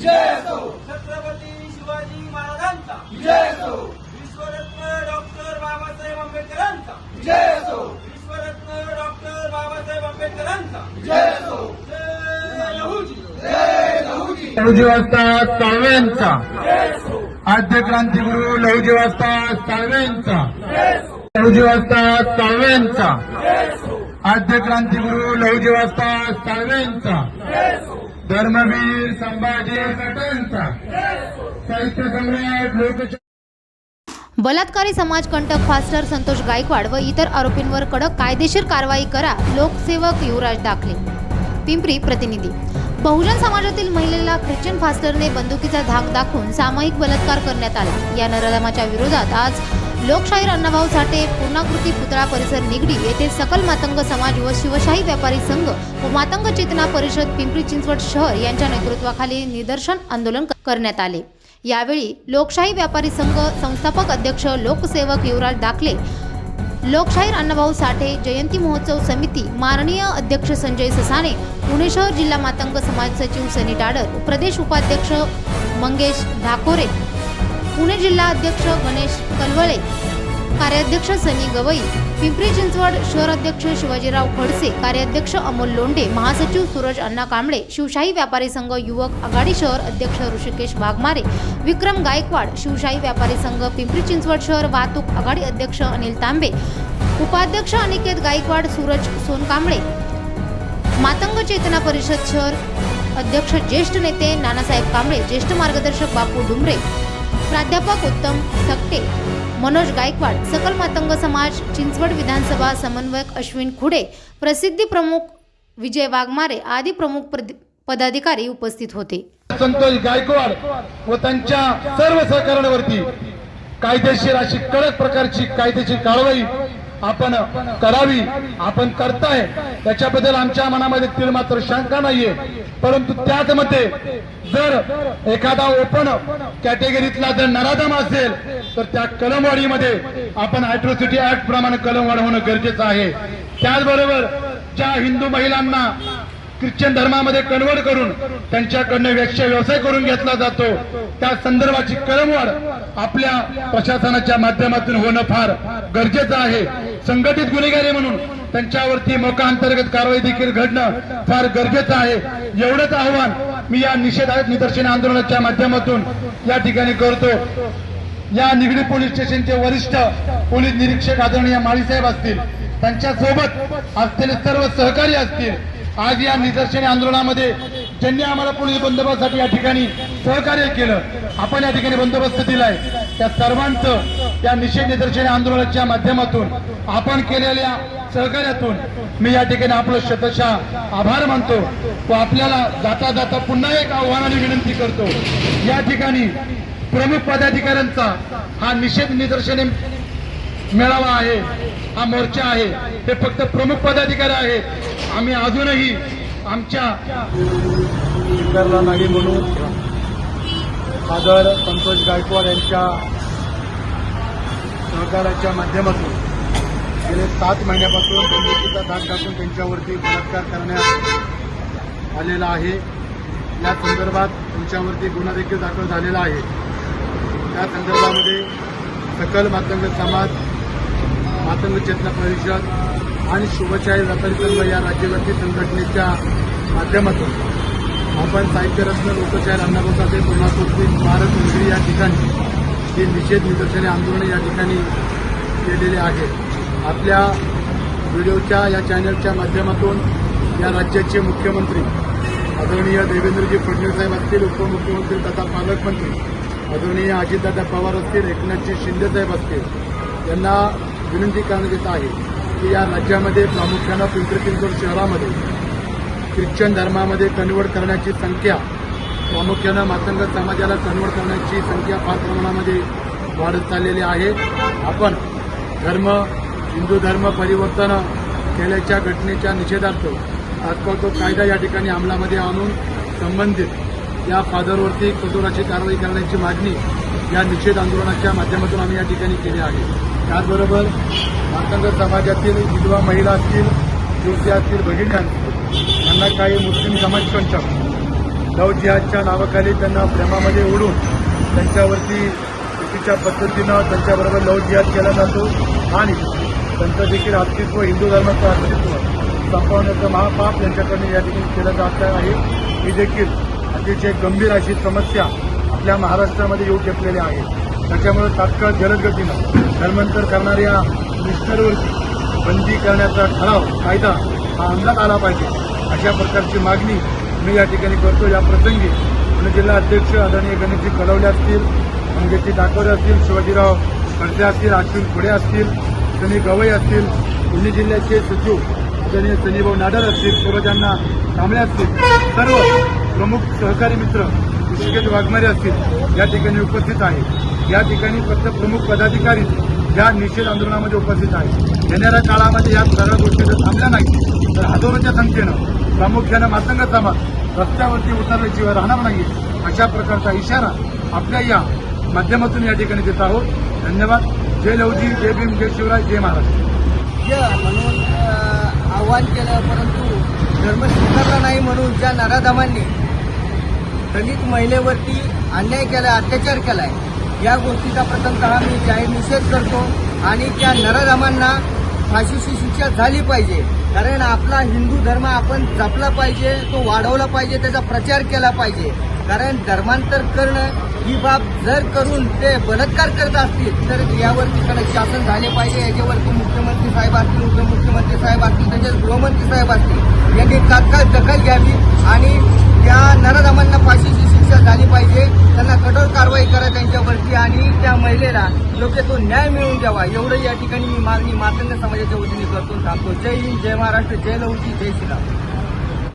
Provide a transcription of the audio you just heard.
विजय असो छत्रपती शिवाजी महाराजांचा. विजय असो विश्वरत्न डॉक्टर बाबासाहेब आंबेडकरांचा. विजय असो विश्वरत्न डॉक्टर बाबासाहेब आंबेडकरांचा. विजय असो जय लहुजी. जय लहुजी. लहुजी वाजता साळवेंचा आद्य क्रांतिगुरु लहुजी वाजता साळवेंचा लहुजी वाजता आद्य क्रांतिगुरु लहुजी वाजता धर्मवीर संभाजी घटनचा साहित्य लोकशाही बलात्कारी समाजकंटक फास्टर संतोष गायकवाड व इतर आरोपींवर कडक कायदेशीर कारवाई करा लोकसेवक युवराज दाखले. पिंपरी प्रतिनिधी. बहुजन समाजातील महिलेला ख्रिश्चन फास्टरने बंदुकीचा धाक दाखवून सामायिक बलात्कार करण्यात आला. या नराधमाच्या विरोधात आज लोकशाहीर अण्णाभाऊ साठे पूर्णाकृती पुतळा परिसर निगडी येथे सकल मातंग समाज व शिवशाही व्यापारी संघ व मातंग चेतना परिषद पिंपरी चिंचवड शहर यांच्या नेतृत्वाखाली निदर्शन आंदोलन करण्यात आले. यावेळी लोकशाही व्यापारी संघ संस्थापक अध्यक्ष लोकसेवक युवराज दाखले लोकशाहीर अण्णाभाऊ साठे जयंती महोत्सव समिती माननीय अध्यक्ष संजय ससाने पुणे शहर जिल्हा मातंग समाज सचिव सनी डाडर प्रदेश उपाध्यक्ष मंगेश ढाकोरे पुणे जिल्हा अध्यक्ष गणेश कलवळे कार्याध्यक्ष सनी गवई पिंपरी चिंचवड शहर अध्यक्ष शिवाजीराव खडसे कार्याध्यक्ष अमोल लोंढे महासचिव सूरज अण्णा कांबळे शिवशाही व्यापारी संघ युवक आघाडी शहर अध्यक्ष ऋषिकेश वाघमारे विक्रम गायकवाड शिवशाही व्यापारी संघ पिंपरी चिंचवड शहर वाहतूक आघाडी अध्यक्ष अनिल तांबे उपाध्यक्ष अनिकेत गायकवाड सूरज सोनकांबळे मातंग चेतना परिषद शहर अध्यक्ष ज्येष्ठ नेते नानासाहेब कांबळे ज्येष्ठ मार्गदर्शक बापू डुमरे प्राध्यापक उत्तम सकटे मनोज गायकवाड सकल मातंग समाज चिंचवड विधानसभा समन्वयक अश्विन खुडे प्रसिद्धी प्रमुख विजय वाघमारे आदी प्रमुख पदाधिकारी उपस्थित होते. संतोष गायकवाड व त्यांच्या सर्व सहकार्यावरती कायदेशीर अशी कडक प्रकारची कायदेशीर कारवाई आपण करावी आपण करताय. त्याच्याबद्दल आमच्या मनामध्ये तीळ मात्र शंका नाहीये. परंतु त्याच मध्ये जर एखादा ओपन कॅटेगरीतला जर नराधम असेल तर त्या कलमवाडीमध्ये आपण अॅट्रॉसिटी ऍक्ट प्रमाणे कलमवाढ होणं गरजेचं आहे. त्याचबरोबर ज्या हिंदू महिलांना ख्रिश्चन धर्मामध्ये कन्वर्ट करून त्यांच्याकडनं व्यक्ष व्यवसाय करून घेतला जातो. त्या संदर्भाची कलमवाढ आपल्या प्रशासनाच्या माध्यमातून होणं फार गरजेचं आहे. संघटित गुन्हेगारी म्हणून त्यांच्यावरती मोका अंतर्गत कारवाई देखील घडणं फार गरजेचं आहे. एवढंच आव्हान मी या निषेधात्मक निदर्शन आंदोलनाच्या माध्यमातून या ठिकाणी करतो. या निगडी पोलीस स्टेशनचे वरिष्ठ पोलीस निरीक्षक आदरणीय माळीसाहेब असतील त्यांच्यासोबत असलेले सर्व सहकारी असतील आज या निदर्शनी आंदोलनामध्ये ज्यांनी आम्हाला पोलीस बंदोबस्तासाठी या ठिकाणी सहकार्य केलं आपण या ठिकाणी बंदोबस्त दिलाय. त्या सर्वांचं या निषेध निदर्शनी आंदोलनाच्या माध्यमातून आपण केलेल्या सहकार्यातून मी या ठिकाणी आपलं शतशः आभार मानतो व आपल्याला जाता जाता पुन्हा एक आव्हानाने विनंती करतो. या ठिकाणी प्रमुख पदाधिकाऱ्यांचा हा निषेध निदर्शने मेळावा आहे. हा मोर्चा आहे. ते फक्त प्रमुख पदाधिकारी आहेत आम्ही अजूनही आमच्या स्पीकरला नाही म्हणून फादर संतोष गायकवाड यांच्या सहकाराच्या माध्यमातून गेले सात महिन्यापासून बंदुकीचा दाग टाकून त्यांच्यावरती बलात्कार करण्यात आलेला आहे. या संदर्भात त्यांच्यावरती गुन्हा देखील दाखल झालेला आहे. त्या संदर्भामध्ये सकल मातंग समाज मातंग चेतना परिषद आणि शुभशाही व्यापारी संघ या राज्यव्यापी संघटनेच्या माध्यमातून. आपण साहित्यरत्न लोकशाही अण्णाभाऊ साठे पूर्णाकृती भारत मंदिर या ठिकाणी हे निषेध निदर्शने आंदोलन या ठिकाणी केलेले आहे. आपल्या व्हिडिओच्या या चॅनलच्या माध्यमातून या राज्याचे मुख्यमंत्री आदरणीय देवेंद्रजी फडणवीस साहेब असतील उपमुख्यमंत्री तथा पालकमंत्री आदरणीय अजितदादा पवार असतील एकनाथजी शिंदेसाहेब असतील यांना विनंती करण्यात येत आहे की या राज्यामध्ये प्रामुख्यानं पिंपरी चिंचवड शहरामध्ये ख्रिश्चन धर्मामध्ये कन्वर्ट करण्याची संख्या प्रामुख्यानं मातंग समाजाला कन्वर्ट करण्याची संख्या फार प्रमाणामध्ये वाढत चाललेली आहे. आपण धर्म हिंदू धर्म परिवर्तन केल्याच्या घटनेच्या निषेधार्थ तात्काळ तो कायदा या ठिकाणी अंमलामध्ये आणून संबंधित या फादरवरती कठोराची कारवाई करण्याची मागणी या निषेध आंदोलनाच्या माध्यमातून आम्ही या ठिकाणी केली आहे. त्याचबरोबर मातंग समाजातील विधवा महिला असतील ज्योती असतील भगिनी असतील यांना काही मुस्लिम समाजकंटक लव जिहादच्या नावाखाली त्यांना प्रेमामध्ये ओढून त्यांच्यावरती चुकीच्या पद्धतीनं त्यांच्याबरोबर लव जिहाद केला जातो आणि त्यांचं देखील अस्तित्व हिंदू धर्माचं अस्तित्व संपवण्याचं महापाप यांच्याकडनं या ठिकाणी केलं जात आहे. ही देखील अतिशय गंभीर अशी समस्या आपल्या महाराष्ट्रामध्ये येऊ टेपलेली आहे. त्याच्यामुळे तात्काळ जलद गतीनं धर्मांतर करणाऱ्या मिस्टरवरती बंदी करण्याचा ठराव कायदा हा अंमलात आला पाहिजे. अशा प्रकारची मागणी मी या ठिकाणी करतो. या प्रसंगी पुणे जिल्हा अध्यक्ष आदरणीय गणेशजी कळवले असतील मंगेशजी टाकोरे असतील शिवाजीराव खडसे असतील अश्विन खुडे असतील सनी गवई असतील पुणे जिल्ह्याचे सचिव आदरणीय सनीभाऊ नाडर असतील सुरजांना कांबळे असतील सर्व प्रमुख सहकारी मित्र ऋषिकेश वाघमारे असतील या ठिकाणी उपस्थित आहेत. या ठिकाणी फक्त प्रमुख पदाधिकारी या निषेध आंदोलनामध्ये उपस्थित आहेत. येणाऱ्या काळामध्ये या सगळ्या गोष्टी जर थांबल्या नाही तर हजारोच्या संख्येनं प्रामुख्यानं मातंग समाज रस्त्यावरती उतरल्याशिवाय राहणार नाही अशा प्रकारचा इशारा आपल्या या माध्यमातून या ठिकाणी देत आहोत. धन्यवाद. जय लवजी जय भीम जय शिवराय जय महाराष्ट्र म्हणून आव्हान केलं परंतु धर्म स्वीकारला नाही म्हणून ज्या नराधमांनी दलित महिलेवरती अन्याय केलाय अत्याचार केलाय या गोष्टीचा प्रथमतः मी जाहीर निषेध करतो आणि त्या नराधमांना फाशीची शिक्षा झाली पाहिजे. कारण आपला हिंदू धर्म आपण जपला पाहिजे तो वाढवला पाहिजे त्याचा प्रचार केला पाहिजे. कारण धर्मांतर करणं ही बाब जर करून ते बलात्कार करत असतील तर यावरती कडक शासन झाले पाहिजे. याच्यावरती मुख्यमंत्री साहेब असतील उपमुख्यमंत्री साहेब असतील तसेच गृहमंत्री साहेब असतील यांनी तात्काळ दखल घ्यावी आणि त्या नराधमांना फाशीची शिक्षा झाली पाहिजे त्यांना कठोर कारवाई करा त्यांच्यावरती आणि त्या महिलेला योग्य तो न्याय मिळवून द्यावा एवढं या ठिकाणी मी मागणी मातंग समाजाच्या वतीने करतो थांबतो जय हिंद जय महाराष्ट्र जय लवजी जय श्रीराम.